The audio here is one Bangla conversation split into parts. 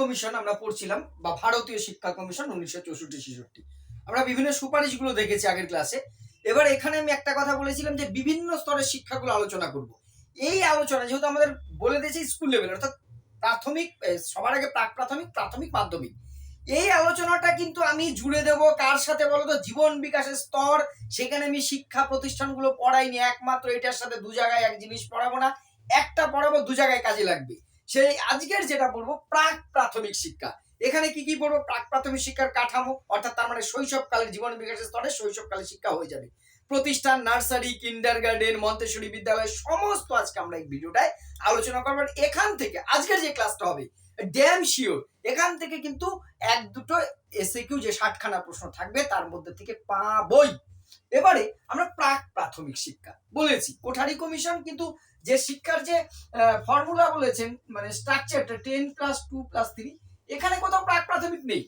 কমিশন আমরা পড়ছিলাম, বা ভারতীয় শিক্ষা কমিশন উনিশশো চৌষট্টি ছেষট্টি। আমরা বিভিন্ন সুপারিশগুলো দেখেছি আগের ক্লাসে এবার এখানে আমি একটা কথা বলেছিলাম যে বিভিন্ন স্তরের শিক্ষাগুলো আলোচনা করব। এই আলোচনা যেহেতু আমাদের বলে দিয়েছে স্কুল লেভেল অর্থাৎ প্রাথমিক সবার আগে প্রাক প্রাথমিক প্রাথমিক, মাধ্যমিক। এই আলোচনাটা কিন্তু আমি জুড়ে দেব কার সাথে বলতো? জীবন বিকাশের স্তর, সেখানে আমি শিক্ষা প্রতিষ্ঠানগুলো পড়াইনি, একমাত্র এটার সাথে দু জায়গায় এক জিনিস পড়াবো না, একটা পড়াবো, দু জায়গায় কাজে লাগবে। সেই আজকের যেটা বলব প্রাক প্রাথমিক শিক্ষা। এখানে কি কি পড়ব? প্রাক প্রাথমিক শিক্ষার কাঠামো, অর্থাৎ তার মানে শৈশবকালের জীবন বিকাশের স্তরে শৈশবকালের শিক্ষা হয়ে যাবে। প্রতিষ্ঠান, নার্সারি কিন্ডার গার্ডেন মন্তেশ্বরী বিদ্যালয়, সমস্ত আজকে আমরা এই ভিডিওটায় আলোচনা করব। এখান থেকে আজকের যে ক্লাসটা হবে ড্যাম শিওর এখান থেকে কিন্তু এক দুটো এসে কিউ যে ষাটখানা প্রশ্ন থাকবে, তার মধ্যে থেকে পাবই এবারে আমরা প্রাক প্রাথমিক শিক্ষা বলেছি। কোঠারি কমিশন কিন্তু যে শিক্ষার যে ফর্মুলা বলেছেন মানে স্ট্রাকচারটা ten plus two plus three এখানে কোথাও প্রাক প্রাথমিক নেই।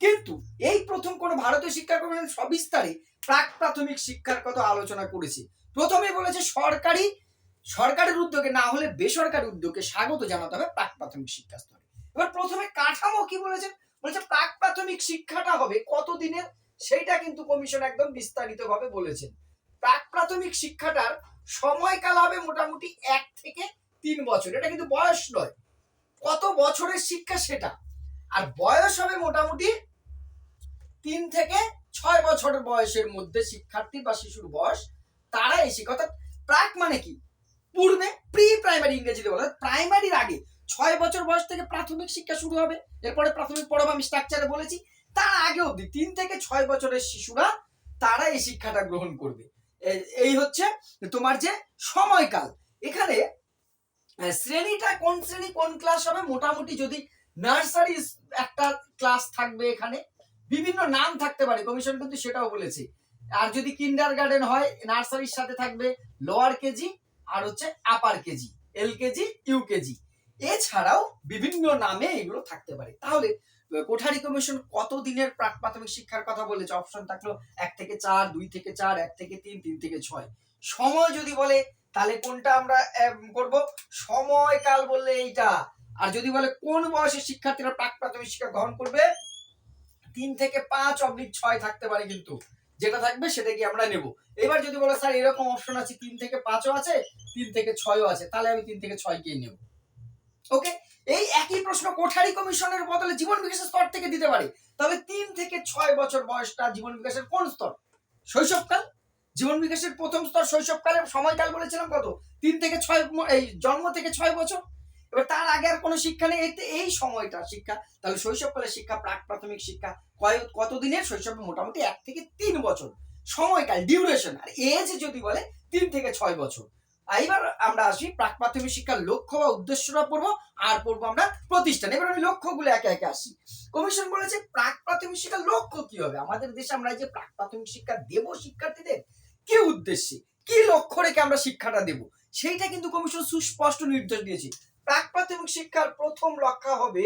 কিন্তু এই প্রথম কোন ভারতীয় শিক্ষা কমিশন সবিস্তারে প্রাক প্রাথমিক শিক্ষার কথা আলোচনা করেছে। প্রথমে বলেছে সরকারি, সরকারের উদ্যোগে, না হলে বেসরকারি উদ্যোগে স্বাগত জানাতে হবে প্রাক প্রাথমিক শিক্ষা স্তরে। এবার প্রথমে কাঠামো কি বলেছেন? বলেছে প্রাক প্রাথমিক শিক্ষাটা হবে কত দিনের সেইটা কিন্তু কমিশন একদম বিস্তারিত ভাবে বলেছেন। প্রাক প্রাথমিক শিক্ষাটার সময়কাল হবে মোটামুটি এক থেকে তিন বছর। এটা কিন্তু বয়স নয়। কত বছরের শিক্ষা সেটা? আর বয়স হবে মোটামুটি তিন থেকে ছয় বছরের বয়সের মধ্যে শিক্ষার্থী বা শিশুর বয়স তারা শিক্ষা অর্থাৎ প্রাক মানে কি? পূর্বে প্রি প্রাইমারি ইংরেজিতে বলা প্রাইমারির আগে ছয় বছর বয়স থেকে প্রাথমিক শিক্ষা শুরু হবে। এরপরে প্রাথমিক পড়াবো আমি স্ট্রাকচারে বলেছি। তার আগে অবধি তিন থেকে ছয় বছরের শিশুরা তারা এই শিক্ষাটা গ্রহণ করবে। এই হচ্ছে তোমার যে সময়কাল। এখানে শ্রেণীটা কোন শ্রেণি, কোন ক্লাস হবে? মোটামুটি যদি নার্সারি একটা ক্লাস থাকবে এখানে, বিভিন্ন নাম থাকতে পারে কমিশন কিন্তু সেটাও বলেছে। আর যদি কিন্ডার গার্ডেন হয় নার্সারির সাথে থাকবে লোয়ার কেজি আর হচ্ছে upper KG L KG U KG এছাড়াও বিভিন্ন নামে এগুলো থাকতে পারে। তাহলে কোঠারি কমিশন কত দিনের প্রাক প্রাথমিক শিক্ষার কথা বলেছে? অপশন থাকল এক থেকে চার, দুই থেকে চার, এক থেকে তিন তিন থেকে ছয়। সময় যদি বলে, তাহলে কোনটা আমরা করব? সময়কাল বললে এইটা। আর যদি বলে কোন বয়সে শিক্ষার্থীরা প্রাক প্রাথমিক শিক্ষা গ্রহণ করবে? তিন থেকে পাঁচ অব্লিক ছয় থাকতে পারে কিন্তু। যেটা থাকবে সেটা কি আমরা নেব। এবার যদি বলে, স্যার, এরকম অপশন আছে, তিন থেকে পাঁচও আছে, তিন থেকে ছয়ও আছে, তাহলে আমি তিন থেকে ছয় ছয়কেই নেব। ওকে এই একই প্রশ্ন কোঠারি কমিশনের বদলে জীবন বিকাশের স্তর থেকে দিতে পারে। তবে তিন থেকে ছয় বছর বয়সটা জীবন বিকাশের কোন স্তর? শৈশবকাল? জীবন বিকাশের প্রথম স্তর শৈশবকালের সময়কাল বলেছিলাম কত? তিন থেকে ছয় এই জন্ম থেকে ছয় বছর। এবার তার আগে আর কোনো শিক্ষা নেই। এতে এই সময়টা শিক্ষা, তাহলে শৈশবকালের শিক্ষা, প্রাক প্রাথমিক শিক্ষা, কয় কতদিনের শৈশবে? মোটামুটি এক থেকে তিন বছর। সময়কাল ডিউরেশন আর এজ যদি বলে, তিন থেকে ছয় বছর। এইবার আমরা আসি প্রাক প্রাথমিক শিক্ষার লক্ষ্য বা উদ্দেশ্যটা পড়ব, আর পড়ব আমরা প্রতিষ্ঠান। এবার আমি লক্ষ্যগুলো একে একে আসি। কমিশন বলেছে প্রাক প্রাথমিক শিক্ষার লক্ষ্য কি হবে? আমাদের দেশে আমরা যে প্রাক প্রাথমিক শিক্ষা দেব শিক্ষার্থীদের, কি উদ্দেশ্যে? কি লক্ষ্য রেখে আমরা শিক্ষাটা দেব? সেইটা কিন্তু কমিশন সুস্পষ্ট নির্দেশ দিয়েছে। প্রাক প্রাথমিক শিক্ষার প্রথম লক্ষ্য হবে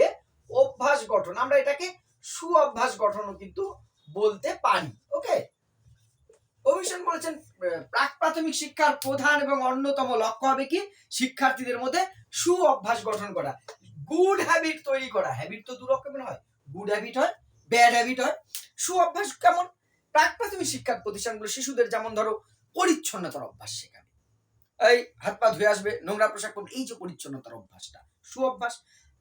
অভ্যাস গঠন। আমরা এটাকে সু অভ্যাস গঠনও কিন্তু বলতে পারি। ওকে? কমিশন বলেছেন প্রাক প্রাথমিক শিক্ষার প্রধান এবং অন্যতম লক্ষ্য হবে কি? শিক্ষার্থীদের মধ্যে সু অভ্যাস গঠন করা গুড হ্যাবিট তৈরি করা। হ্যাবিট তো দু রকমের হয় গুড হ্যাবিট হয় ব্যাড হ্যাবিট হয়। সু অভ্যাস কেমন? প্রাক প্রাথমিক শিক্ষা প্রতিষ্ঠানগুলো শিশুদের যেমন ধরো পরিচ্ছন্নতার অভ্যাস শেখাবে। এই হাত পা ধুয়ে আসবে, নোংরা পোশাক পরবে, এই যে পরিচ্ছন্নতার অভ্যাসটা সু অভ্যাস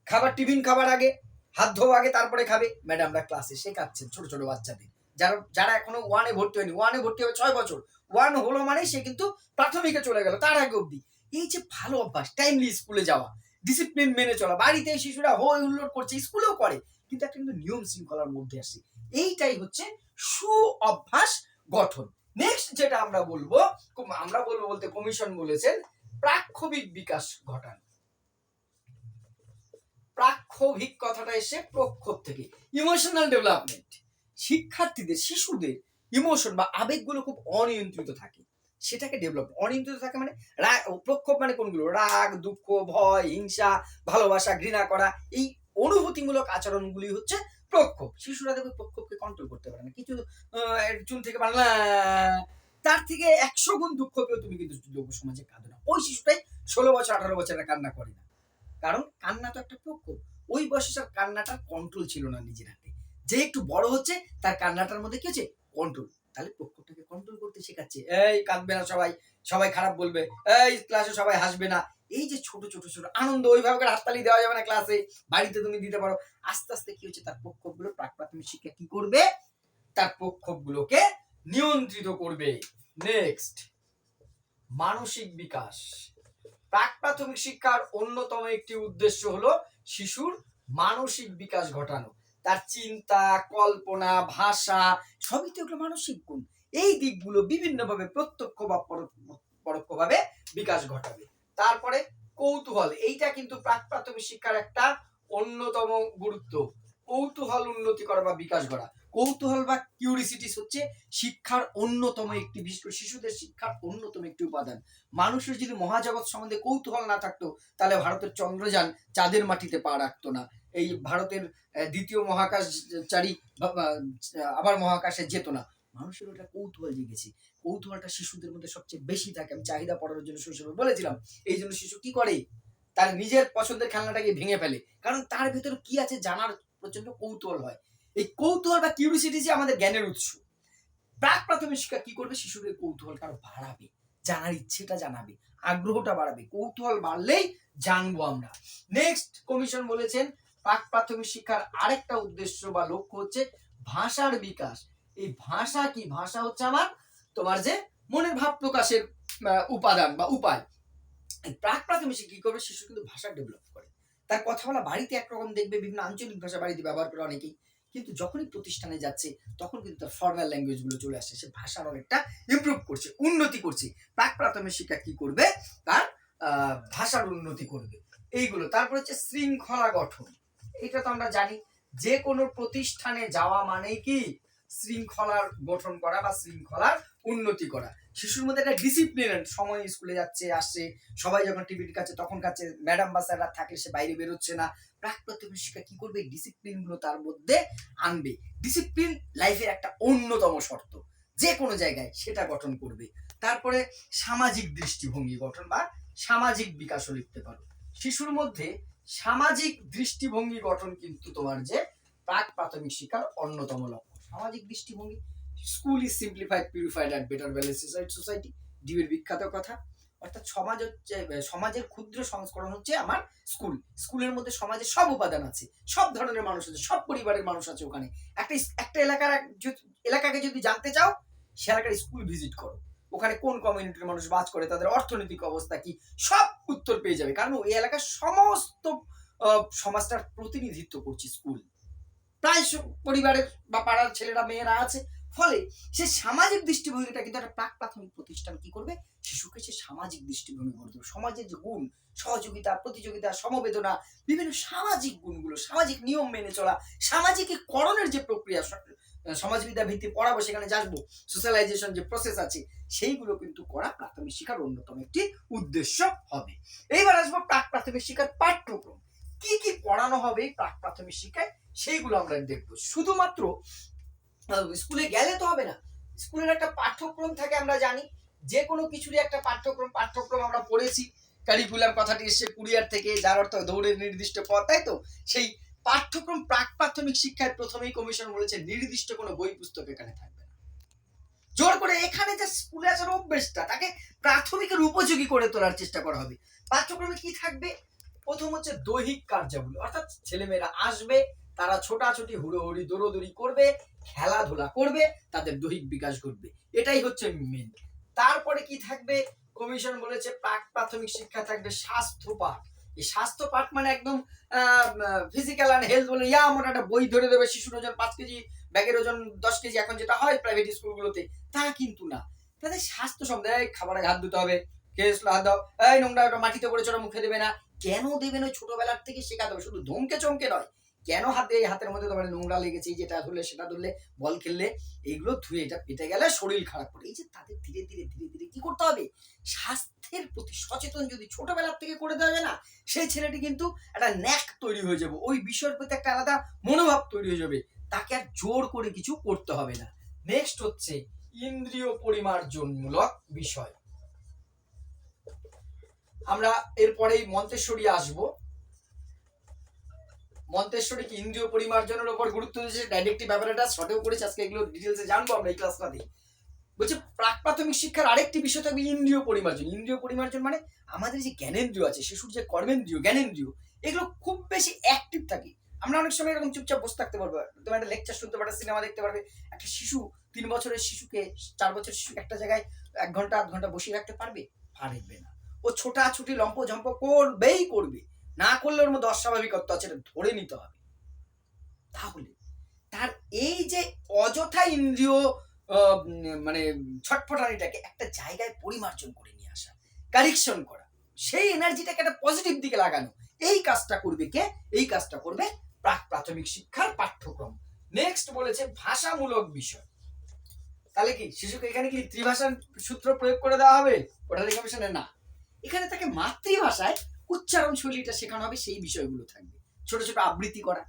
খাবার টিফিন খাবার আগে, হাত ধোয়া আগে, তারপরে খাবে। ম্যাডামরা ক্লাসে শেখাচ্ছেন ছোট ছোট বাচ্চাদের। যারা যারা এখনও ওয়ানে ভর্তি হয়নি ওয়ানে ভর্তি হবে ছয় বছর। ওয়ান হলো মানে সে কিন্তু প্রাথমিকে চলে গেল, তার আগে অবধি। এই যে ভালো অভ্যাস টাইমলি স্কুলে যাওয়া ডিসিপ্লিন মেনে চলা, বাড়িতে শিশুরা হই হুল্লোড় করছে স্কুলেও করে, কিন্তু একটা কিন্তু নিয়ম শৃঙ্খলার মধ্যে আসে। এইটাই হচ্ছে সু অভ্যাস গঠন। নেক্সট যেটা আমরা বলব আমরা বলব বলতে কমিশন বলেছেন, প্রাক্ষবিক বিকাশ ঘটান। প্রাক্ষবিক কথাটা এসে প্রক্ষোভ থেকে ইমোশনাল ডেভেলপমেন্ট শিক্ষার্থীদের, শিশুদের ইমোশন বা আবেগগুলো খুব অনিয়ন্ত্রিত থাকে। সেটাকে ডেভেলপ অনিয়ন্ত্রিত থাকে মানে প্রক্ষোভ মানে কোনগুলো? রাগ, দুঃখ, ভয়, হিংসা, ভালোবাসা, ঘৃণা করা এই অনুভূতিমূলক আচরণগুলি হচ্ছে প্রক্ষোভ। শিশুরা দেখবে প্রক্ষোভকে কন্ট্রোল করতে পারে না। কিছু চুল থেকে বাংলা, তার থেকে একশো গুণ দুঃখ পেয়েও তুমি কিন্তু লোক সমাজে কাঁদো না। ওই শিশুটাই ষোলো বছর, আঠারো বছরের কান্না করে না। কারণ কান্না তো একটা প্রক্ষোভ। ওই বয়সে কান্নাটার কন্ট্রোল ছিল না নিজের। যে একটু বড় হচ্ছে, তার কান্নাটার মধ্যে কি হচ্ছে? কন্ট্রোল তাহলে প্রক্ষোভটাকে কন্ট্রোল করতে শেখাচ্ছে। এই কাঁদবে না সবাই সবাই খারাপ বলবে। এই ক্লাসে সবাই হাসবে না। এই যে ছোট ছোট ছোট আনন্দ, ওইভাবে করে হাততালি দেওয়া যাবে না ক্লাসে বাড়িতে তুমি দিতে পারো। আস্তে আস্তে কি হচ্ছে? তার প্রক্ষোভগুলো প্রাক প্রাথমিক শিক্ষা কি করবে? তার প্রক্ষোভগুলোকে নিয়ন্ত্রিত করবে। নেক্সট মানসিক বিকাশ। প্রাক প্রাথমিক শিক্ষার অন্যতম একটি উদ্দেশ্য হলো শিশুর মানসিক বিকাশ ঘটানো। তার চিন্তা, কল্পনা, ভাষা, সবই তো এগুলো মানসিক গুণ। এই দিকগুলো বিভিন্নভাবে প্রত্যক্ষ বা পরোক্ষ- পরোক্ষভাবে বিকাশ ঘটাবে। তারপরে কৌতূহল, এইটা কিন্তু প্রাক প্রাথমিক শিক্ষার একটা অন্যতম গুরুত্ব। কৌতূহল উন্নতি করা বা বিকাশ করা কৌতূহল বা কিউরিসিটিস হচ্ছে শিক্ষার অন্যতম একটি বিশেষ শিশুদের শিক্ষার অন্যতম একটি উপাদান। মানুষের যদি মহাজগৎ সম্বন্ধে কৌতূহল না থাকতো, তাহলে ভারতের চন্দ্রযান চাঁদের মাটিতে পা রাখতো না। এই ভারতের দ্বিতীয় মহাকাশচারী আবার মহাকাশে যেত না। মানুষের ওটা কৌতূহল জেগেছে। কৌতূহলটা শিশুদের মধ্যে সবচেয়ে বেশি থাকে। আমি চাহিদা পড়ানোর জন্য শৈশবে বলেছিলাম, এই জন্য শিশু কি করে? তার নিজের পছন্দের খেলনাটাকে ভেঙে ফেলে। কারণ তার ভিতরে কি আছে জানার প্রচণ্ড কৌতূহল হয়। এই কৌতূহল বা কিউরিসিটি যে আমাদের জ্ঞানের উৎস। প্রাক প্রাথমিক শিক্ষা কি করবে? শিশুদের কৌতূহল আরও বাড়াবে, জানার ইচ্ছেটা জানাবে, আগ্রহটা বাড়াবে। কৌতূহল বাড়লেই জানব আমরা। নেক্সট কমিশন বলেছেন, প্রাক প্রাথমিক শিক্ষার আরেকটা উদ্দেশ্য বা লক্ষ্য হচ্ছে ভাষার বিকাশ। এই ভাষা কি? ভাষা হচ্ছে আমার তোমার যে মনের ভাব প্রকাশের উপাদান বা উপায়। প্রাক প্রাথমিক শিক্ষা কি করবে? শিশু কিন্তু ভাষা ডেভেলপ করে। তার কথা বলা বাড়িতে একরকম দেখবে, বিভিন্ন আঞ্চলিক ভাষা বাড়িতে ব্যবহার করে অনেকেই। কিন্তু যখনই প্রতিষ্ঠানে যাচ্ছে, তখন কিন্তু তার ফর্মাল ল্যাঙ্গুয়েজগুলো চলে আসছে সে ভাষার অনেকটা ইমপ্রুভ করছে, উন্নতি করছে। প্রাক প্রাথমিক শিক্ষা কি করবে? তার ভাষার উন্নতি করবে। এইগুলো। তারপর হচ্ছে শৃঙ্খলা গঠন। এটা তো আমরা জানি যে কোনো প্রতিষ্ঠানে যাওয়া মানেই কি? শৃঙ্খলার গঠন করা বা শৃঙ্খলার উন্নতি করা। শিশুর মধ্যে একটা ডিসিপ্লিন সময় স্কুলে যাচ্ছে, আসছে, সবাই যখন টিভির কাছে, তখন কাছে ম্যাডাম বা স্যাররা থাকে, সে বাইরে বেরোচ্ছে না। শিক্ষা কি করবে? ডিসিপ্লিনগুলো তার মধ্যে আনবে। ডিসিপ্লিন লাইফের একটা অন্যতম শর্ত। যে কোনো জায়গায় সেটা গঠন করবে। তারপরে সামাজিক দৃষ্টিভঙ্গি গঠন বা সামাজিক বিকাশও লিখতে পারো। শিশুর মধ্যে সামাজিক দৃষ্টিভঙ্গি গঠন কিন্তু তোমার যে প্রাক প্রাথমিক শিক্ষার অন্যতম লক্ষ্য সামাজিক দৃষ্টিভঙ্গি school is simplified purified and better balance society ডিবের বিখ্যাত কথা। অর্থাৎ সমাজ হচ্ছে সমাজের ক্ষুদ্র সংস্করণ হচ্ছে আমার স্কুল। স্কুলের মধ্যে সমাজের সব উপাদান আছে, সব ধরনের মানুষ আছে, সব পরিবারের মানুষ আছে ওখানে। একটা একটা এলাকার এলাকাকে যদি জানতে চাও, সে এলাকার স্কুল ভিজিট করো। ওখানে কোন কমিউনিটির মানুষ বাস করে, তাদের অর্থনৈতিক অবস্থা কি, সব উত্তর পেয়ে যাবে। কারণ ওই এলাকার সমস্ত সমাজটার প্রতিনিধিত্ব করছে স্কুল। প্রায় পরিবারের বা পাড়ার ছেলেরা, মেয়েরা আছে ফলে সে সামাজিক দৃষ্টিভঙ্গিটা কিন্তু একটা প্রাক প্রাথমিক প্রতিষ্ঠান কি করবে? শিশুকে সে সামাজিক দৃষ্টিভঙ্গি করে দেবে সমাজের যে গুণ, সহযোগিতা, প্রতিযোগিতা, সমবেদনা, বিভিন্ন সামাজিক গুণগুলো, সামাজিক নিয়ম মেনে চলা, সামাজিকীকরণের যে প্রক্রিয়া সমাজবিদ্যা ভিত্তি পড়াবো, সেখানে যাব সোশ্যালাইজেশন যে প্রসেস আছে, সেইগুলো কিন্তু করা প্রাথমিক শিক্ষার অন্যতম একটি উদ্দেশ্য হবে। এইবার আসব প্রাক প্রাথমিক শিক্ষার পাঠ্যক্রম। কি কি পড়ানো হবে প্রাক প্রাথমিক শিক্ষায়? সেইগুলো আমরা দেখব। শুধুমাত্র স্কুলে গেলে তো হবে না। স্কুলের একটা পাঠ্যক্রম থাকে, আমরা জানি। যে কোনো কিছুরই একটা পাঠ্যক্রম পাঠ্যক্রম আমরা পড়েছি। কারিকুলাম কথাটি এসছে কুরিয়ার থেকে, যার অর্থ দৌড়ের নির্দিষ্ট পথ, তাই তো? সেই পাঠ্যক্রম প্রাক প্রাথমিক শিক্ষায় প্রথমেই কমিশন বলেছে, নির্দিষ্ট কোনো বই পুস্তক এখানে থাকবে জোর করে এখানে যে স্কুলে আসার অভ্যেসটা, তাকে প্রাথমিকের উপযোগী করে তোলার চেষ্টা করা হবে। পাঠ্যক্রমে কি থাকবে? প্রথম হচ্ছে দৈহিক কার্যাবলী, অর্থাৎ ছেলেমেয়েরা আসবে, তারা ছোটাছুটি, হুড়োহুড়ি, দৌড়োদৌড়ি করবে খেলাধুলা করবে, তাদের দৈহিক বিকাশ ঘটবে। এটাই হচ্ছে মেন তারপরে কি থাকবে? কমিশন বলেছে প্রাক প্রাথমিক শিক্ষা থাকবে স্বাস্থ্য পাঠ। এই স্বাস্থ্য পাঠ মানে একদম ফিজিক্যাল অ্যান্ড হেলথ বলে, ইয়া একটা বই ধরে দেবে শিশুর ওজন পাঁচ কেজি, ব্যাগের ওজন দশ কেজি, এখন যেটা হয় প্রাইভেট স্কুলগুলোতে, তা কিন্তু না। তাদের স্বাস্থ্য সম্বন্ধে খাবারে হাত ধুতে হবে হাত দাও এই নোংরা মাটিতে পড়ে চলো মুখে দেবে না। কেন দেবেন ওই ছোটবেলার থেকে শেখাতে হবে। শুধু ধমকে চমকে নয় কেন হাতে এই হাতের মধ্যে তোমার নোংরা লেগেছে যেটা ধরলে, সেটা ধরলে, বল খেললে এইগুলো ধুয়ে এটা পেটে গেলে শরীর খারাপ করে। এই যে তাদের ধীরে ধীরে ধীরে ধীরে কি করতে হবে? স্বাস্থ্যের প্রতি সচেতন যদি ছোটবেলার থেকে করে দেওয়া যায় না, সেই ছেলেটি কিন্তু একটা ন্যাক তৈরি হয়ে যাবে। ওই বিষয়ের প্রতি একটা আলাদা মনোভাব তৈরি হয়ে যাবে। তাকে আর জোর করে কিছু করতে হবে না। নেক্সট হচ্ছে ইন্দ্রিয় পরিমার্জনমূলক বিষয়। আমরা এরপরেই মন্তেশ্বরী আসব। মন্তেশ্বরী কি ইন্দ্রিয় পরিমার্জনের উপর গুরুত্ব দিয়েছে? ডাইরেক্টিভ ব্যাপারটা শর্টেও করেছে, আজকে এগুলো ডিটেলসে জানব আমরা এই ক্লাসটাতে বলছে, প্রাক প্রাথমিক শিক্ষার আরেকটি বিষয় থাকবে ইন্দ্রিয় পরিমার্জন। ইন্দ্রিয় পরিমার্জন মানে আমাদের যে জ্ঞানেন্দ্রিয় আছে, শিশুর যে কর্মেন্দ্রিয়, জ্ঞানেন্দ্রিয়, এগুলো খুব বেশি অ্যাক্টিভ থাকে। আমরা অনেক সময় এরকম চুপচাপ বসে থাকতে পারব। তোমার একটা লেকচার শুনতে পারবে সিনেমা দেখতে পারবে। একটা শিশু, তিন বছরের শিশুকে, চার বছরের শিশু একটা জায়গায় এক ঘণ্টা, আধ ঘণ্টা বসিয়ে রাখতে পারবে? পারবে না। ও ছোটাছুটি লম্প ঝম্প করবেই করবে। না করলে ওর মধ্যে অস্বাভাবিকত্ব আছে, এটা ধরে নিতে হবে। তাহলে, তার এই যে অযথা ইন্দ্রিয় মানে ছটফটানিটাকে একটা জায়গায় পরিমার্জন করে নিয়ে আসা, কারেকশন করা, সেই এনার্জিটাকে একটা পজিটিভ দিকে লাগানো, এই কাজটা করবে কে? এই কাজটা করবে প্রাক প্রাথমিক শিক্ষার পাঠ্যক্রম। নেক্সট বলেছে ভাষামূলক বিষয়। তাহলে কি, শিশুকে এখানে কি ত্রিভাষার সূত্র প্রয়োগ করে দেওয়া হবে? ওটা রিকমিশনে না। এখানে তাকে মাতৃভাষায় উচ্চারণ শৈলীটা শেখানো হবে, সেই বিষয়গুলো থাকবে। ছোট ছোট আবৃত্তি করা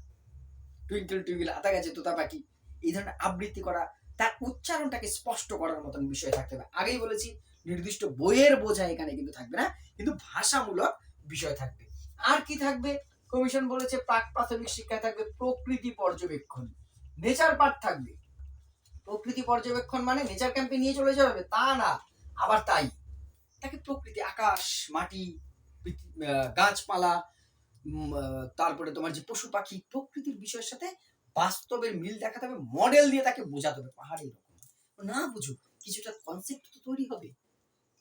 টুইঙ্কেল টুইঙ্কেল আতা গেছে তোতা পাখি, এই ধরনের আবৃত্তি করা, তার উচ্চারণটাকে স্পষ্ট করার মতন বিষয় থাকতে হবে। আগেই বলেছি, নির্দিষ্ট বইয়ের বোঝা এখানে কিন্তু থাকবে না, কিন্তু ভাষামূলক বিষয় থাকবে। আর কি থাকবে? কমিশন বলেছে, প্রাক প্রাথমিক শিক্ষায় থাকবে প্রকৃতি পর্যবেক্ষণ। নেচার পার্ট থাকবে। প্রকৃতি পর্যবেক্ষণ মানে নেচার ক্যাম্পে নিয়ে চলে যাবে তা না, আবার তাই। তাকে প্রকৃতি, আকাশ, মাটি গাছপালা তারপরে তোমার যে পশু পাখি প্রকৃতির বিষয়ের সাথে বাস্তবের মিল দেখাতে হবে মডেল দিয়ে তাকে বোঝাতে হবে, পাহাড়ে এরকম। না বুঝুক কিছুটা কনসেপ্ট তো তৈরি হবে।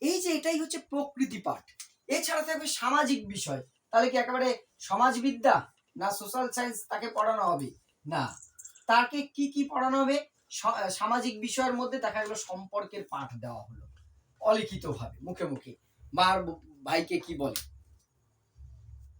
এই যে এটাই হচ্ছে প্রকৃতি পাঠ। এছাড়া থাকবে সামাজিক বিষয়। তাহলে কি একেবারে সমাজবিদ্যা না সোশ্যাল সায়েন্স তাকে পড়ানো হবে? না। তাকে কি কি পড়ানো হবে? সামাজিক বিষয়ের মধ্যে দেখা গেলো সম্পর্কের পাঠ দেওয়া হলো। অলিখিতভাবে, মুখে মুখে। মার ভাইকে কি বলে?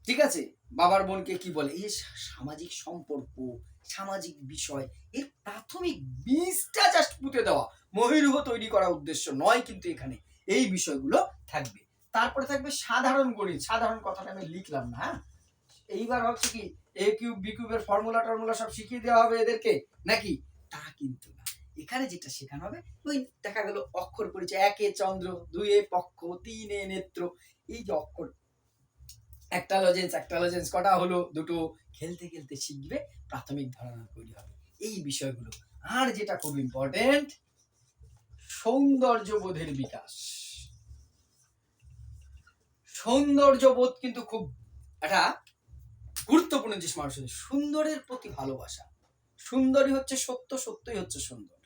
ঠিক আছে? বাবার বোনকে কি বলে? এই সামাজিক সম্পর্ক, সামাজিক বিষয়, এর প্রাথমিক বীজটা জাস্ট পুঁতে দেওয়া। মহিরুহ তৈরি করা উদ্দেশ্য নয় কিন্তু এখানে। এই বিষয়গুলো থাকবে। তারপরে থাকবে সাধারণ গণিত। সাধারণ কথাটা আমি লিখলাম না হ্যাঁ? এইবার হচ্ছে কি এ কিউব বি কিউবের ফর্মুলা টর্মুলা সব শিখিয়ে দেওয়া হবে এদেরকে, নাকি? তা কিন্তু না। এখানে যেটা শেখানো হবে, ওই দেখা গেল অক্ষর পরিচয়, একে চন্দ্র, দুয়ে পক্ষ, তিনে নেত্র। এই যে অক্ষর একটা লজেন্স একটা লজেন্স কটা হলো? দুটো। খেলতে খেলতে শিখবে, প্রাথমিক ধারণা তৈরি হবে। এই বিষয়গুলো। আর যেটা খুব ইম্পর্টেন্ট সৌন্দর্যবোধের বিকাশ। সৌন্দর্যবোধ কিন্তু খুব একটা গুরুত্বপূর্ণ জিনিস মানুষের সুন্দরের প্রতি ভালোবাসা। সুন্দরই হচ্ছে সত্য, সত্যই হচ্ছে সুন্দর।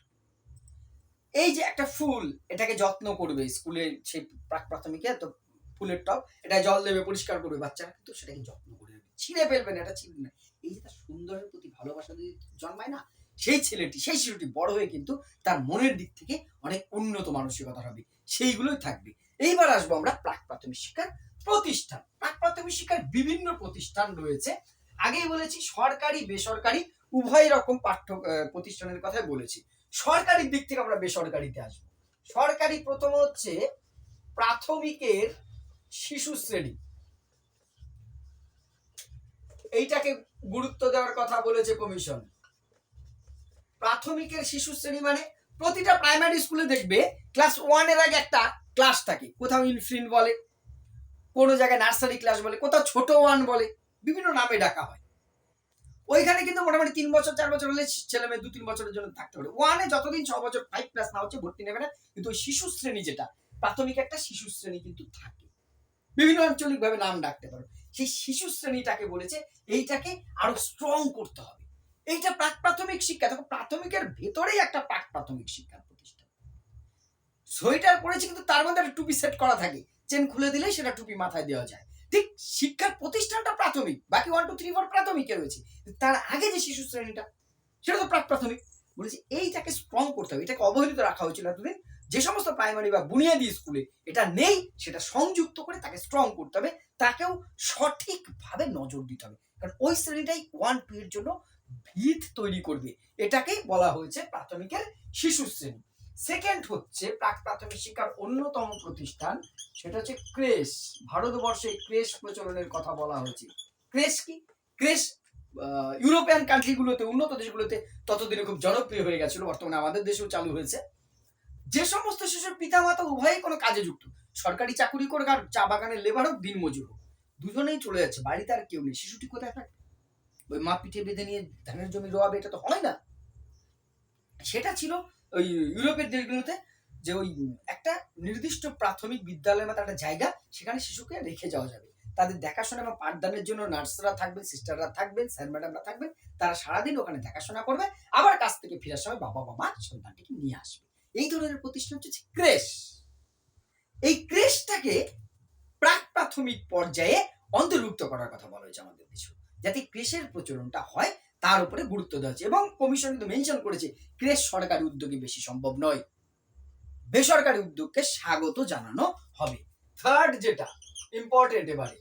এই যে একটা ফুল, এটাকে যত্ন করবে। স্কুলে সেই প্রাক প্রাথমিকে তো ফুলের টব, এটা জল দেবে, পরিষ্কার করবে বাচ্চারা, কিন্তু সেটাকে যত্ন করে নেবে ছিঁড়ে ফেলবে না, এটা ছিঁড়বে না। এই যে তার সুন্দরের প্রতি ভালোবাসা যদি জন্মায় না, সেই ছেলেটি, সেই শিশুটি বড় হয়ে কিন্তু তার মনের দিক থেকে অনেক উন্নত মানসিকতা হবে। সেইগুলোই থাকবে। এইবার আসব আমরা প্রাক প্রাথমিক শিক্ষার প্রতিষ্ঠান। প্রাক প্রাথমিক শিক্ষার বিভিন্ন প্রতিষ্ঠান রয়েছে। আগেই বলেছি, সরকারি, বেসরকারি, উভয় রকম পাঠ্য প্রতিষ্ঠানের কথাই বলেছি। সরকারির দিক থেকে আমরা বেসরকারিতে আসব। সরকারি প্রথম হচ্ছে প্রাথমিকের শিশু শ্রেণি। এইটাকে গুরুত্ব দেওয়ার কথা বলেছে কমিশন। প্রাথমিকের শিশু শ্রেণি মানে প্রতিটা প্রাইমারি স্কুলে দেখবে ক্লাস ওয়ানের আগে একটা ক্লাস থাকে। কোথাও ইনফ্রিন বলে, কোনো জায়গায় নার্সারি ক্লাস বলে, কোথাও ছোট ওয়ান বলে, বিভিন্ন নামে ডাকা হয়। ওইখানে কিন্তু মোটামুটি তিন বছর, চার বছর হলে ছেলে মেয়ে দু তিন বছরের জন্য থাকতে পারে। ওয়ানে যতদিন ছ বছর ফাইভ ক্লাস না হচ্ছে, ভর্তি নেবে না। কিন্তু ওই শিশু শ্রেণি যেটা, প্রাথমিক একটা শিশু শ্রেণি কিন্তু থাকে। বিভিন্ন আঞ্চলিক ভাবে নাম ডাকতে পারো। সেই শিশু শ্রেণীটাকে বলেছে, এইটাকে আরও স্ট্রং করতে হবে। এইটা প্রাক প্রাথমিক শিক্ষা। দেখো, প্রাথমিকের ভেতরেই একটা প্রাক প্রাথমিক শিক্ষার প্রতিষ্ঠান। সোয়েটার পরেছে কিন্তু তার মধ্যে একটা টুপি সেট করা থাকে। চেন খুলে দিলেই সেটা টুপি মাথায় দেওয়া যায়। ঠিক শিক্ষার প্রতিষ্ঠানটা প্রাথমিক, বাকি ওয়ান টু থ্রি ফোর প্রাথমিকে রয়েছে। তার আগে যে শিশু শ্রেণীটা, সেটা তো প্রাক প্রাথমিক বলেছে, এইটাকে স্ট্রং করতে হবে। এটাকে অবহেলিত রাখা হয়েছিল এতদিন। যে সমস্ত প্রাইমারি বা বুনিয়াদি স্কুলে এটা নেই, সেটা সংযুক্ত করে তাকে স্ট্রং করতে হবে, তাকেও সঠিকভাবে নজর দিতে হবে। কারণ ওই শ্রেণীটাই ওয়ান টু এর জন্য ভিত তৈরি করবে। এটাকেই বলা হয়েছে প্রাথমিকের শিশু শ্রেণি। সেকেন্ড হচ্ছে প্রাক প্রাথমিক শিক্ষার অন্যতম প্রতিষ্ঠান, সেটা হচ্ছে ক্রেশ। ভারতবর্ষে ক্রেশ প্রচলনের কথা বলা হয়েছে। ক্রেশ কি? ক্রেশ ইউরোপিয়ান কান্ট্রিগুলোতে উন্নত দেশগুলোতে ততদিনে খুব জনপ্রিয় হয়ে গেছিল, বর্তমানে আমাদের দেশেও চালু হয়েছে। যে সমস্ত শিশুর পিতামাতা উভয়ই কোনো কাজে যুক্ত। সরকারি চাকুরি করে আর চা বাগানের লেবার হোক, দিন মজুর হোক। দুজনেই চলে যাচ্ছে, বাড়িতে আর কেউ নেই। শিশুটি কোথায় থাকবে ওই মা পিঠে বেঁধে নিয়ে ধানের জমি রোয়াবে, এটা তো হয় না। সেটা ছিল ওই ইউরোপের দেশগুলোতে যে ওই একটা নির্দিষ্ট প্রাথমিক বিদ্যালয়ের মতো একটা জায়গা, সেখানে শিশুকে রেখে যাওয়া যাবে। তাদের দেখাশোনা এবং পাঠদানের জন্য নার্সরা থাকবেন, সিস্টাররা থাকবেন, স্যার ম্যাডামরা থাকবেন। তারা সারাদিন ওখানে দেখাশোনা করবে, আবার কাছ থেকে ফেরার সময় বাবা মা সন্তানটিকে নিয়ে আসবে। এই ধরনের প্রতিষ্ঠান হচ্ছে ক্রেশ। এই ক্রেশটাকে প্রাক প্রাথমিক পর্যায়ে অন্তর্ভুক্ত করার কথা বলা হয়েছে আমাদের দেশে যাতে ক্রেশের প্রচলনটা হয়, তার উপরে গুরুত্ব দেওয়া হচ্ছে এবং কমিশন কিন্তু মেনশন করেছে, ক্রেশ সরকারি উদ্যোগে বেশি সম্ভব নয়। বেসরকারি উদ্যোগকে স্বাগত জানানো হবে। থার্ড যেটা ইম্পর্টেন্ট এবারে,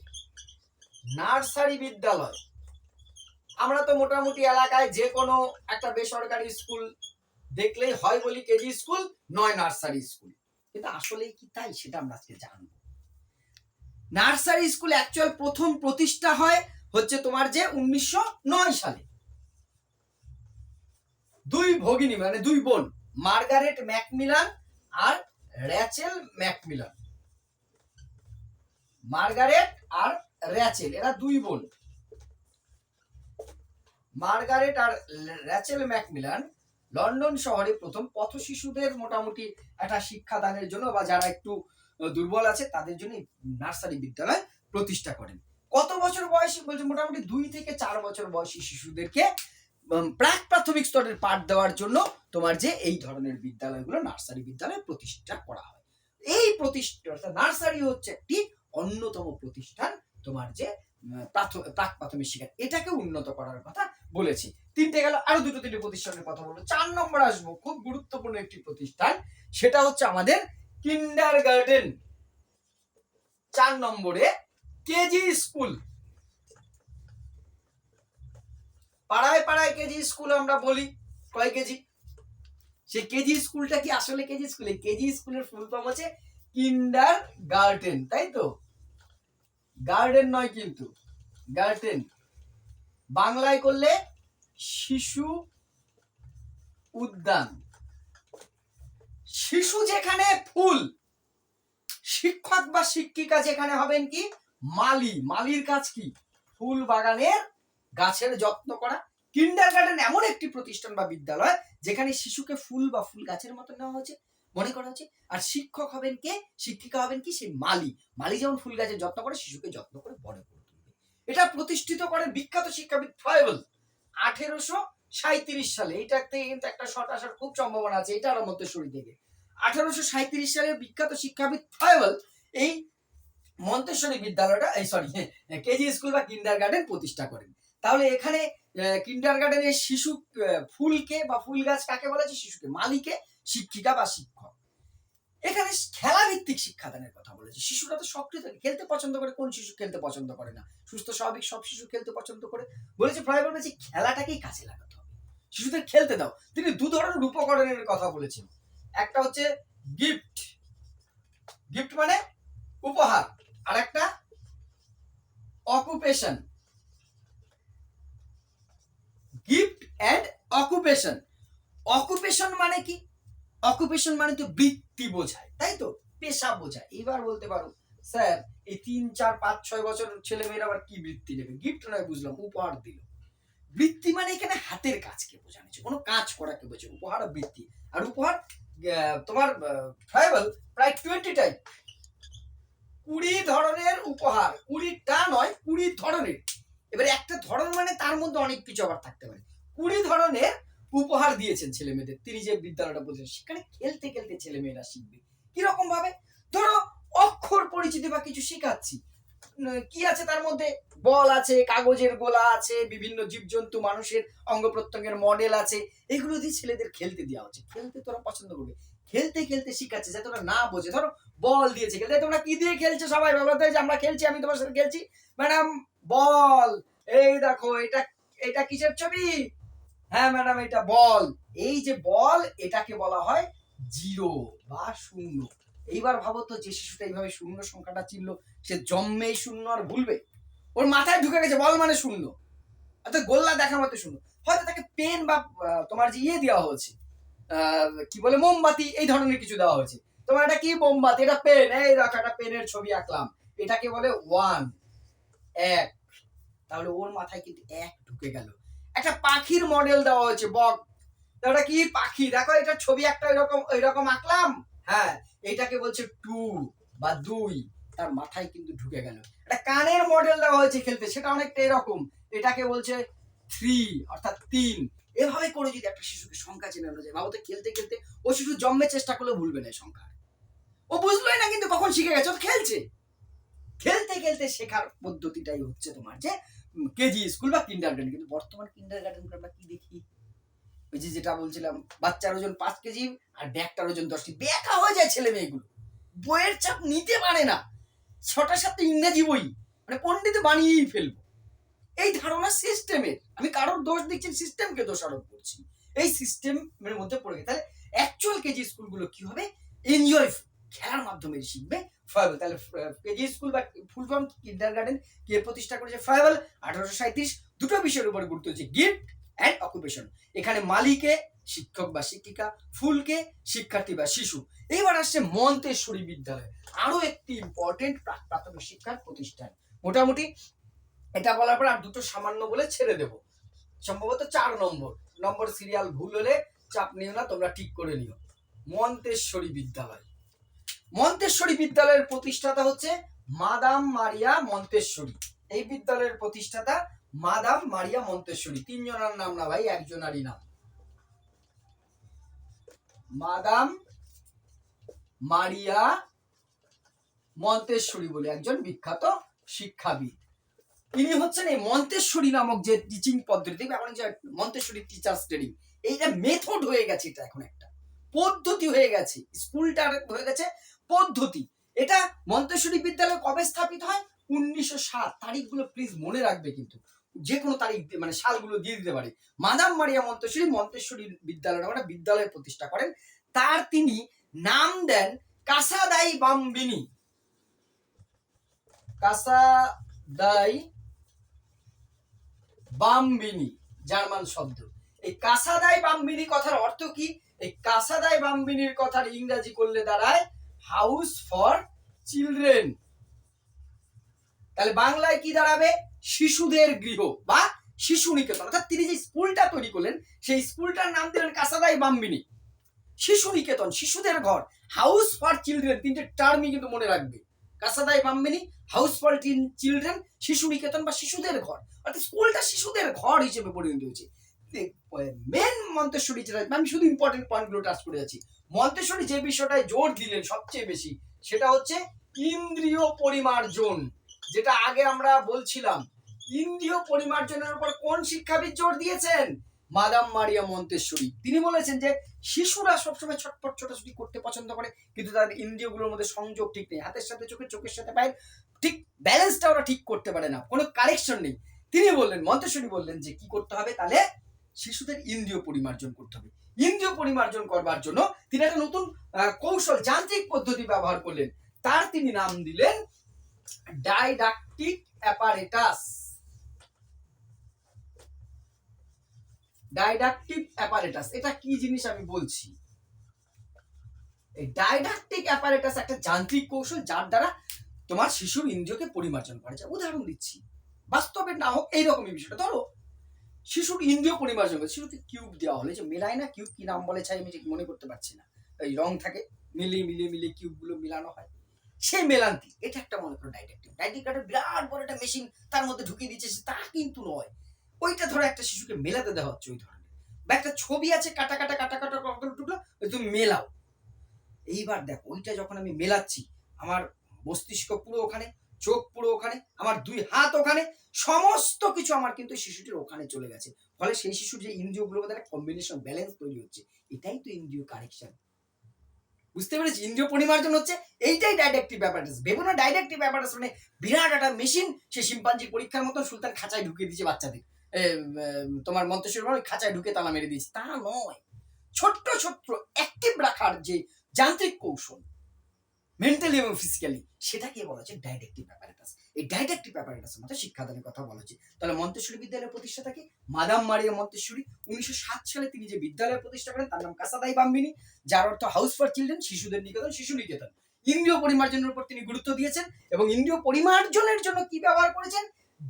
নার্সারি বিদ্যালয়। আমরা তো মোটামুটি এলাকায় যে কোনো একটা বেসরকারি স্কুল দেখলেই হয় বলি কেজি স্কুল, নয় নার্সারি স্কুল। কিন্তু আসলে কি তাই সেটা আমরা আজকে জানব। নার্সারি স্কুল অ্যাকচুয়াল প্রথম প্রতিষ্ঠা হয় হচ্ছে তোমার যে উনিশশো নয় সালে। দুই ভগিনী মানে দুই বোন, মার্গারেট ম্যাকমিলান আর র্যাচেল ম্যাকমিলান। মার্গারেট আর র্যাচেল, এরা দুই বোন। মার্গারেট আর র্যাচেল ম্যাকমিলান লন্ডন শহরে প্রথম পথ শিশুদের মোটামুটি একটা শিক্ষাদানের জন্য বা যারা একটু দুর্বল আছে, তাদের জন্য নার্সারি বিদ্যালয় প্রতিষ্ঠা করেন। কত বছর বয়সী বলছে, মোটামুটি দুই থেকে চার বছর বয়সী শিশুদেরকে প্রাক প্রাথমিক স্তরের পাঠ দেওয়ার জন্য তোমার যে এই ধরনের বিদ্যালয়গুলো, নার্সারি বিদ্যালয় প্রতিষ্ঠা করা হয়। এই প্রতিষ্ঠা, নার্সারি হচ্ছে একটি অন্যতম প্রতিষ্ঠান তোমার যে শিক্ষা। এটাকে উন্নত করার কথা বলেছি। তিনটে গেল, আরও দুটো তিনটে প্রতিষ্ঠানের কথা চার নম্বর আসব, খুব গুরুত্বপূর্ণ একটি প্রতিষ্ঠান। সেটা হচ্ছে আমাদের কিন্ডার গার্ডেন চার নম্বরে কেজি স্কুল। পাড়ায় পাড়ায় কেজি স্কুল আমরা বলি, কয় কেজি? সেই কেজি স্কুলটা কি আসলে কেজি স্কুল? কেজি স্কুলের ফুল ফর্ম হচ্ছে কিন্ডার গার্ডেন তাই তো? গার্ডেন নয় কিন্তু গার্ডেন বাংলায় করলে শিশু উদ্যান। শিশু যেখানে ফুল, শিক্ষক বা শিক্ষিকা যেখানে হবেন কি? মালি। মালির কাজ কি? ফুল বাগানের গাছের যত্ন করা। কিন্ডার গার্ডেন এমন একটি প্রতিষ্ঠান বা বিদ্যালয় যেখানে শিশুকে ফুল বা ফুল গাছের মতো নেওয়া হচ্ছে মনে করা হচ্ছে। আর শিক্ষক হবেন কে? শিক্ষিকা হবেন কি? সেই মালি। মালি যেমন ফুল গাছের যত্ন করে, শিশুকে যত্ন করে বড় করে তুলবে। এটা প্রতিষ্ঠিত করেন বিখ্যাত শিক্ষাবিদ ফ্লাইবল আঠেরোশো সাঁত্রিশ সালে এটাতে কিন্তু একটা শট আসার খুব সম্ভাবনা আছে এটার মধ্যে শুরু থেকে আঠারোশো সাঁত্রিশ সালে বিখ্যাত শিক্ষাবিদ ফ্লাইবল এই মন্তেশ্বরী বিদ্যালয়টা, এই সরি কেজি স্কুল বা কিন্ডার গার্ডেন প্রতিষ্ঠা করেন। তাহলে এখানে কিন্ডার গার্ডেনের শিশু ফুলকে বা ফুল গাছ কাকে বলা হচ্ছে? শিশুকে, মালিকে শিক্ষিকা বা শিক্ষক। এখানে খেলা ভিত্তিক শিক্ষাদানের কথা বলেছে। শিশুরা তো সক্রিয় থাকে। খেলতে পছন্দ করে, কোন শিশু খেলতে পছন্দ করে না? সুস্থ, স্বাভাবিক সব শিশু খেলতে পছন্দ করে। বলেছে প্রায় বলেছে খেলাটাকেই কাজে লাগাতে হবে। শিশুদের খেলতে দাও। তিনি দু ধরনের উপকরণের কথা বলেছেন। একটা হচ্ছে গিফট গিফট মানে উপহার। আর একটা occupation gift and occupation occupation মানে কি? অকুপেশন মানে তো বৃত্তি বোঝায়, তাই তো? পেশা বোঝায়। এবার বলতে পারো, স্যার, এই তিন, চার, পাঁচ, ছয় বছর ছেলে মেয়েরা আবার কি বৃত্তি নেবে? গিফট নয়, বুঝলাম, উপহার দিল। বৃত্তি মানে এখানে হাতের কাজকে বোঝানো হচ্ছে, কোনো কাজ করাকে বোঝে উপহার আর বৃত্তি। আর উপহার তোমার ট্রাইবাল প্রায় টোয়েন্টি টাইপ কুড়ি ধরনের উপহার, কুড়িটা নয়, কুড়ি ধরনের। এবারে একটা ধরন মানে তার মধ্যে অনেক কিছু আবার থাকতে পারে। কুড়ি ধরনের উপহার দিয়েছেন ছেলে মেয়েদের তিনি যে বিদ্যালয়টা বলছেন সেখানে খেলতে খেলতে ছেলে মেয়েরা শিখবে। কীরকম ভাবে ধরো, অক্ষর পরিচিতি বা কিছু শেখাচ্ছি। কি আছে তার মধ্যে? বল আছে, কাগজের গোলা আছে, বিভিন্ন জীবজন্তু, মানুষের অঙ্গ প্রত্যঙ্গের মডেল আছে। এগুলো দিয়ে ছেলেদের খেলতে দেওয়া হচ্ছে। খেলতে তোরা পছন্দ করবে। খেলতে খেলতে শিখাচ্ছে যাতে ওরা না বোঝে। ধরো, বল দিয়েছে খেলতে। তোমরা কি দিয়ে খেলছো সবাই? বলতে যে আমরা খেলছি, আমি তোমার সাথে খেলছি। ম্যাডাম, বল। এই দেখো, এটা এটা কিসের ছবি? হ্যাঁ ম্যাডাম, এটা বল। এই যে বল, এটাকে বলা হয় জিরো বা শূন্য। এইবার ভাবো তো যে শিশুটা এইভাবে শূন্য সংখ্যাটা চিনলো, সে জন্মেই শূন্য আর ভুলবে। ওর মাথায় ঢুকে গেছে, বল মানে শূন্য। অর্থাৎ গোল্লা দেখা মতো শূন্য। হয়তো তাকে পেন বা তোমার যে ইয়ে দেওয়া হয়েছে কি বলে, মোমবাতি, এই ধরনের কিছু দেওয়া হয়েছে। তোমার এটা কি মোমবাতি? এটা পেন। এই দেখো, একটা পেনের ছবি আঁকলাম। এটাকে বলে ওয়ান, এক। তাহলে ওর মাথায় কিন্তু এক ঢুকে গেল। একটা পাখির মডেল দেওয়া হয়েছে, বক। ওটা কি পাখি? দেখো, এটা ছবি একটা এরকম এরকম আঁকলাম। হ্যাঁ এটাকে বলছে টু বা দুই। তার মাথায় কিন্তু ঢুকে গেল। একটা কানের মডেল দেওয়া হয়েছে খেলতে, সেটা অনেকটা এরকম। এটাকে বলছে থ্রি অর্থাৎ তিন। এভাবে করে যদি একটা শিশুকে সংখ্যা চেনে যায় বাবু তো খেলতে খেলতে ও শিশু জন্মে চেষ্টা করলে ভুলবে না সংখ্যা। ও বুঝলোই না কিন্তু কখন শিখে গেছে, ও খেলছে। খেলতে খেলতে শেখার পদ্ধতিটাই হচ্ছে তোমার যে কেজি স্কুল বা কিন্ডার গার্ডেন কিন্তু বর্তমান কিন্ডার গার্ডেন আমরা কি দেখি? ওই যে যেটা বলছিলাম, বাচ্চার ওজন পাঁচ কেজি আর ব্যাগটার ওজন দশ কেজি ব্যাকা হয়ে যায় ছেলে মেয়েগুলো। বইয়ের চাপ নিতে পারে না। ছটার সাথে ইংরেজি বই মানে পণ্ডিতে বানিয়েই ফেলব। এই ধারণা সিস্টেমের আমি কারোর দোষ দিচ্ছি সিস্টেমকে দোষারোপ করছি। এই সিস্টেমের মধ্যে পড়ে গেছে। তাহলে অ্যাকচুয়াল কেজি স্কুলগুলো কি হবে? এনজয় খেলার মাধ্যমে শিখবে। ফ্রাইবল তাহলে কেজি স্কুল বা ফুল ফর্ম কিন্ডার গার্ডেন কে প্রতিষ্ঠা করেছে ফ্রাইবল আঠারোশো সাঁত্রিশ দুটো বিষয়ের উপর গুরুত্ব হচ্ছে গিফট অ্যান্ড অকুপেশন। এখানে মালিকে, শিক্ষক বা শিক্ষিকা, ফুলকে, শিক্ষার্থী বা শিশু। এইবার আসছে মন্তেশ্বরী বিদ্যালয়। আরও একটি ইম্পর্টেন্ট প্রাথমিক শিক্ষার প্রতিষ্ঠান। মোটামুটি এটা বলার পর আর দুটো সামান্য বলে ছেড়ে দেব। সম্ভবত চার নম্বর। নম্বর সিরিয়াল ভুল হলে চাপ নিও না, তোমরা ঠিক করে নিও। মন্তেশ্বরী বিদ্যালয়। মন্তেশ্বরী বিদ্যালয়ের প্রতিষ্ঠাতা হচ্ছে মাদাম মারিয়া মন্তেশ্বরী। এই বিদ্যালয়ের প্রতিষ্ঠাতা মাদাম মারিয়া মন্তেশ্বরী। তিনজনের নাম না ভাই, একজনারই নাম। মাদাম মারিয়া মন্তেশ্বরী বলে একজন বিখ্যাত শিক্ষাবিদ। তিনি হচ্ছেন এই মন্তেশ্বরী নামক যে টিচিং পদ্ধতি, এখন যে মন্তেশ্বরী টিচার্স ট্রেনিং এইটা মেথড হয়ে গেছে এটা এখন একটা। পদ্ধতি হয়ে গেছে, স্কুলটা হয়ে গেছে পদ্ধতি। এটা মন্তেশ্বরী বিদ্যালয় কবে স্থাপিত হয়? উনিশশো সাত। তারিখগুলো প্লিজ মনে রাখবে কিন্তু। যে কোনো তারিখ মানে সালগুলো দিয়ে দিতে পারে। মাদাম মারিয়া মন্তেশ্বরী মন্তেশ্বরী বিদ্যালয় নামে বিদ্যালয় প্রতিষ্ঠা করেন। তার তিনি নাম দেন কাসাদাই বাম্বিনী। কাসাদাই বাম্বিনী, জার্মান শব্দ। এই কাসাদাই বাম্বিনী কথার অর্থ কি? এই কাসাদাই বাম্বিনীর কথার ইংরাজি করলে দাঁড়ায় হাউস ফর চিলড্রেন। তাহলে বাংলায় কি দাঁড়াবে? শিশুদের গৃহ বা শিশু নিকেতন। অর্থাৎ তিনি যে স্কুলটা তৈরি করলেন, সেই স্কুলটার নাম দিলেন কাসাদাই বাম্বিনী। শিশু নিকেতন, শিশুদের ঘর, হাউস ফর চিলড্রেন, তিনটে টার্মই কিন্তু মনে রাখবে। Casa dei Bambini, house for children, শিশু নিকেতন বা শিশুদের ঘর। অর্থাৎ স্কুলটা শিশুদের ঘর হিসেবে পরিণত হয়েছে। মেন মন্তেশ্বরী যেটা, আমি শুধু ইম্পর্টেন্ট পয়েন্টগুলো টাচ করে যাচ্ছি মন্তেশ্বরী যে বিষয়টায় জোর দিলেন সবচেয়ে বেশি, সেটা হচ্ছে ইন্দ্রিয় পরিমার্জন, যেটা আগে আমরা বলছিলাম। ইন্দ্রিয় পরিমার্জনের উপর কোন শিক্ষাবিদ জোর দিয়েছেন? Madam Maria Montessori. তিনি বলেছেন যে, শিশুরা সবসময় ছটপট ছোটাছুটি করতে পছন্দ করে, কিন্তু তাদের ইন্দ্রিয়গুলোর মধ্যে সংযোগ ঠিক নেই। হাতের সাথে, চোখের চোখের সাথে, পায়ের ঠিক ব্যালেন্সটা ওরা ঠিক করতে পারে না। কোনো কারেকশন নেই। তিনি বললেন, মন্তেশ্বরী বললেন যে, কি করতে হবে? তাহলে শিশুদের ইন্দ্রিয় পরিমার্জন করতে হবে। ইন্দ্রিয় পরিমার্জন করবার জন্য তিনি একটা নতুন কৌশল, যান্ত্রিক পদ্ধতি ব্যবহার করলেন। তার তিনি নাম দিলেন ডাইডাকটিক অ্যাপারেটাস ডাইডাকটিভ অ্যাপারেটাস এটা কি জিনিস আমি বলছি? এই ডাইডাকটিক অ্যাপারেটাস একটা যান্ত্রিক কৌশল যার দ্বারা তোমার শিশুর ইন্দ্রিয়কে পরিমার্জন করা যায়। উদাহরণ দিচ্ছি। বাস্তবে না হোক এইরকমই বিষয়টা। ধরো শিশুর ইন্দ্রিয় পরিমার্জন করে, শিশুকে কিউব দেওয়া হলে। যে মেলায় না কিউব কি নাম বলে চাই আমি ঠিক মনে করতে পারছি না। এই রং থাকে, মিলিয়ে মিলিয়ে মিলিয়ে কিউবগুলো মিলানো হয়। সেই মেলান্তি, এটা একটা মনে করো ডাইডাকটিভ ডাইডাকটিভ বিরাট বড় একটা মেশিন তার মধ্যে ঢুকিয়ে দিচ্ছে তা কিন্তু নয়। ওইটা ধরো একটা শিশুকে মেলাতে দেওয়া হচ্ছে ওই ধরনের। বা একটা ছবি আছে, কাটা কাটা কাটা কাটা কত টুকরো, ওই তুমি মেলাও। এইবার দেখো, ওইটা যখন আমি মেলাচ্ছি, আমার মস্তিষ্ক পুরো ওখানে চোখ পুরো ওখানে, আমার দুই হাত ওখানে, সমস্ত কিছু আমার কিন্তু শিশুটির ওখানে চলে গেছে। ফলে সেই শিশুর যে ইন্দ্রিয়গুলোর মধ্যে একটা কম্বিনেশন ব্যালেন্স তৈরি হচ্ছে। এটাই তো ইন্দ্রিয় কারেকশন বুঝতে পেরেছি? ইন্দ্রিয় পরিমার্জন হচ্ছে, এইটাই ডাইরেক্টিভ অ্যাপারেটাস ভেবো ডাইরেক্টিভ অ্যাপারেটাস মানে বিরাট একটা মেশিন সে শিম্পাঞ্জির পরীক্ষার মতো সুলতান খাঁচায় ঢুকিয়ে দিয়েছে বাচ্চাদের। তোমার মন্তেশ্বর বলে খাঁচায় ঢুকে তালা মেরে দিয়েছে। তা নয়। ছোট্ট ছোট্ট অ্যাক্টিভ রাখার যে যান্ত্রিক কৌশল মেন্টালি এবং ফিজিক্যালি সেটাকে বলা হচ্ছে ডাইরেক্টিভ অ্যাপারেটাস এই ডাইরেক্টিভ অ্যাপারেটাসের মধ্যে শিক্ষাদানের কথা বলা হচ্ছে। তাহলে মন্তেশ্বরী বিদ্যালয়ের প্রতিষ্ঠাতাকে মাদাম মারিয়া মন্তেশ্বরী। উনিশশো সাত সালে তিনি যে বিদ্যালয় প্রতিষ্ঠা করেন, তার নাম কাসাদাই বাম্বিনী। যার অর্থ হাউস ফর চিলড্রেন শিশুদের নিকেতন, শিশু নিকেতন। ইন্দ্রিয় পরিমার্জনের উপর তিনি গুরুত্ব দিয়েছেন এবং ইন্দ্রিয় পরিমার্জনের জন্য কি ব্যবহার করেছেন?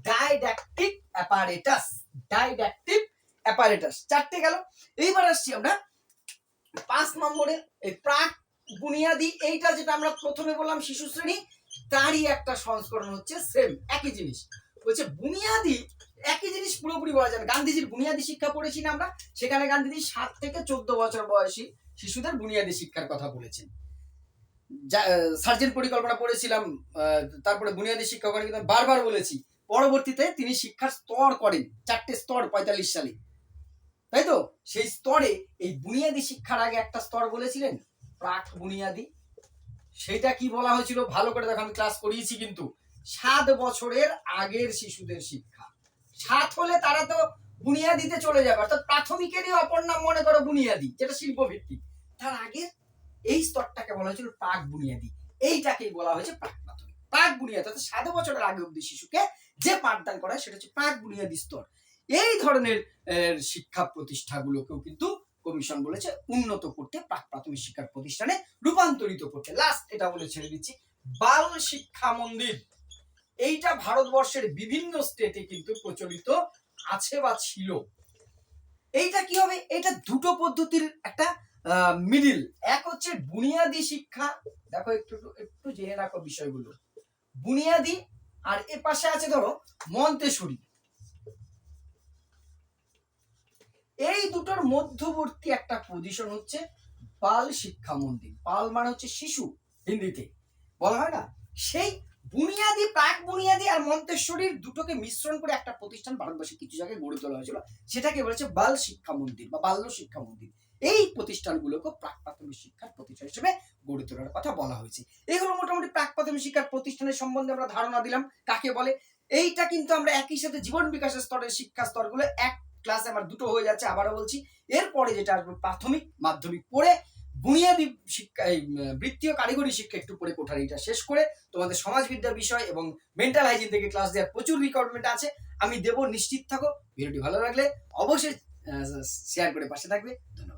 ডাইডাকটিক অ্যাপারেটাস ডাইডাকটিক অ্যাপারেটাস চারটে গেল। এইবার আসছি আমরা পাঁচ নম্বরে, এই প্রাক বুনিয়াদি এইটা যেটা আমরা প্রথমে বললাম শিশু শ্রেণি, তারই একটা সংস্করণ হচ্ছে সেম একই জিনিস। বলছে বুনিয়াদি, একই জিনিস পুরোপুরি বলা যাবে গান্ধীজির বুনিয়াদি শিক্ষা পড়েছি না আমরা, সেখানে গান্ধীজি সাত থেকে চোদ্দ বছর বয়সী শিশুদের বুনিয়াদি শিক্ষার কথা বলেছেন। সার্জেন্ট পরিকল্পনা পড়েছিলাম তারপরে বুনিয়াদি শিক্ষা করেন কিন্তু বারবার বলেছি। পরবর্তীতে তিনি শিক্ষার স্তর করেন, চারটে স্তর পঁয়তাল্লিশ সালে। তাই তো? সেই স্তরে এই বুনিয়াদি শিক্ষার আগে একটা স্তর বলেছিলেন প্রাক বুনিয়াদি সেটা কি বলা হয়েছিল? ভালো করে দেখো, আমি ক্লাস করিয়েছি কিন্তু। সাত বছরের আগের শিশুদের শিক্ষা। সাত হলে তারা তো বুনিয়াদিতে চলে যাবে। অর্থাৎ প্রাথমিকেরই অপর নাম মনে করো বুনিয়াদি যেটা শিল্প ভিত্তিক তার আগে এই স্তরটাকে বলা হয়েছিল প্রাক বুনিয়াদি এইটাকেই বলা হয়েছে প্রাক প্রাথমিক। প্রাক বুনিয়াদি অর্থাৎ সাত বছরের আগে অব্দি শিশুকে যে পাঠদান করা সেটা হচ্ছে প্রাক বুনিয়াদি স্তর। এই ধরনের শিক্ষা প্রতিষ্ঠাগুলোকেও কিন্তু কমিশন বলেছে, উন্নত করতে প্রাক প্রাথমিক শিক্ষার প্রতিষ্ঠানে রূপান্তরিত করতে। লাস্ট এটা বলে ছেড়ে দিচ্ছি, বাল শিক্ষা মন্দির। এইটা ভারতবর্ষের বিভিন্ন স্টেটে কিন্তু প্রচলিত আছে বা ছিল। এইটা কি হবে? এটা দুটো পদ্ধতির একটা মিডিল এক হচ্ছে বুনিয়াদি শিক্ষা। দেখো একটু একটু জেনে রাখো বিষয়গুলো। বুনিয়াদি আর এ পাশে আছে ধরো মন্তেশ্বরী। এই দুটোর মধ্যবর্তী একটা পজিশন হচ্ছে বাল শিক্ষা মন্দির। বাল মানে হচ্ছে শিশু হিন্দিতে। বলা হয় না? সেই বুনিয়াদি, প্রাক বুনিয়াদি আর মন্তেশ্বরীর দুটোকে মিশ্রণ করে একটা প্রতিষ্ঠান ভারতবর্ষে কিছু জায়গায় গড়ে তোলা হয়েছিল। সেটাকে বলেছে বাল শিক্ষা মন্দির বা বাল্য শিক্ষা মন্দির। এই প্রতিষ্ঠানগুলোকে প্রাক প্রাথমিক শিক্ষার প্রতিষ্ঠান হিসেবে গড়ে তোলার কথা বলা হয়েছে। এই হলো মোটামুটি প্রাক প্রাথমিক শিক্ষার প্রতিষ্ঠানের সম্বন্ধে আমরা ধারণা দিলাম। কাকে বলে? এইটা কিন্তু আমরা একই সাথে জীবন বিকাশের স্তরের শিক্ষা স্তরগুলো এক ক্লাসে আমার দুটো হয়ে যাচ্ছে, আবারও বলছি। এরপরে যেটা আসবে, প্রাথমিক মাধ্যমিক পড়ে বুনিয়াদি শিক্ষা এই বৃত্তীয় কারিগরি শিক্ষা একটু পরে কোঠারিটা শেষ করে তোমাদের সমাজবিদ্যার বিষয় এবং মেন্টাল হাইজিন থেকে ক্লাস দেওয়ার প্রচুর রিকোয়ারমেন্ট আছে। আমি দেবো, নিশ্চিত থাকো। ভিডিওটি ভালো লাগলে অবশ্যই শেয়ার করে পাশে থাকবে। ধন্যবাদ।